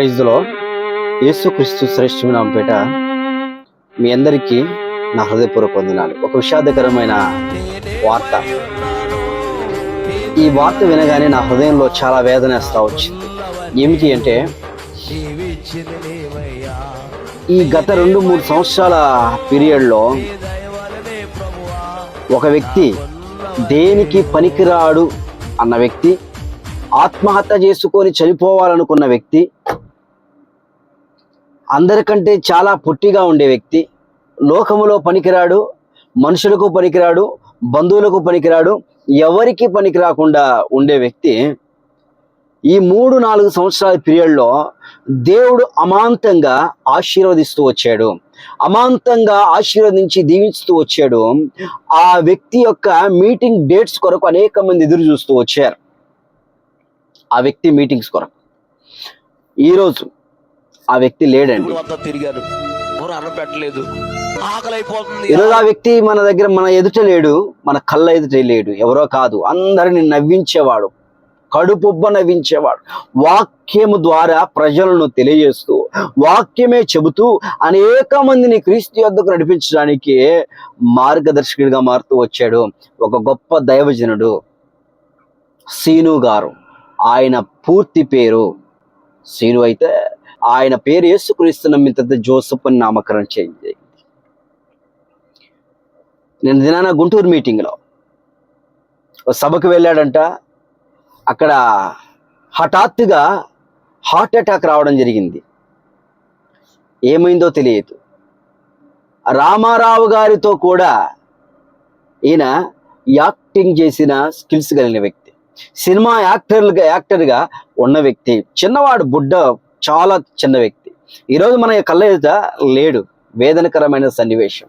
ప్రైజ్లో యేసుక్రీస్తు శ్రేష్ఠమైన పేట మీ అందరికీ నా హృదయపూర్వక వందనాలు. ఒక విషాదకరమైన వార్త. ఈ వార్త వినగానే నా హృదయంలో చాలా వేదన వేస్తా వచ్చింది. ఏమిటి అంటే ఈ గత రెండు మూడు సంవత్సరాల పీరియడ్లో ఒక వ్యక్తి దేనికి పనికిరాడు అన్న వ్యక్తి ఆత్మహత్య చేసుకొని చనిపోవాలనుకున్న వ్యక్తి అందరికంటే చాలా పొట్టిగా ఉండే వ్యక్తి. లోకములో పనికిరాడు మనుషులకు పనికిరాడు బంధువులకు పనికిరాడు ఎవరికి పనికి రాకుండా ఉండే వ్యక్తి. ఈ మూడు నాలుగు సంవత్సరాల పీరియడ్లో దేవుడు అమాంతంగా ఆశీర్వదిస్తూ వచ్చాడు. అమాంతంగా ఆశీర్వదించి దీవించుతూ వచ్చాడు. ఆ వ్యక్తి యొక్క మీటింగ్ డేట్స్ కొరకు అనేక మంది ఎదురు చూస్తూ వచ్చారు. ఆ వ్యక్తి మీటింగ్స్ కొరకు. ఈరోజు ఆ వ్యక్తి లేడండి. అన్నం పెట్టలేదు అయిపోతుంది ఈరోజు ఆ వ్యక్తి మన దగ్గర మన ఎదుట లేడు. మన కళ్ళ ఎదుట లేడు. ఎవరో కాదు. అందరిని నవ్వించేవాడు. కడుపుబ్బ నవ్వించేవాడు. వాక్యము ద్వారా ప్రజలను తెలియజేస్తూ వాక్యమే చెబుతూ అనేక మందిని క్రీస్తు యొద్దకు నడిపించడానికి మార్గదర్శకుడిగా మారుతూ వచ్చాడు. ఒక గొప్ప దైవజనుడు సీను గారు. ఆయన పూర్తి పేరు సీను అయితే ఆయన పేరు యేసుక్రీస్తు నమ్మిన జోసఫ్ అని నామకరణం చేయింది నేను దినాన గుంటూరు మీటింగ్లో ఒక సభకు వెళ్ళాడంట. అక్కడ హఠాత్తుగా హార్ట్ అటాక్ రావడం జరిగింది. ఏమైందో తెలియదు. రామారావు గారితో కూడా ఈయన యాక్టింగ్ చేసిన స్కిల్స్ కలిగిన వ్యక్తి. సినిమా యాక్టర్లుగా యాక్టర్గా ఉన్న వ్యక్తి. చిన్నవాడు బుడ్డ చాలా చిన్న వ్యక్తి. ఈరోజు మన కళ్ళ ఎదుట లేడు. వేదనకరమైన సన్నివేశం.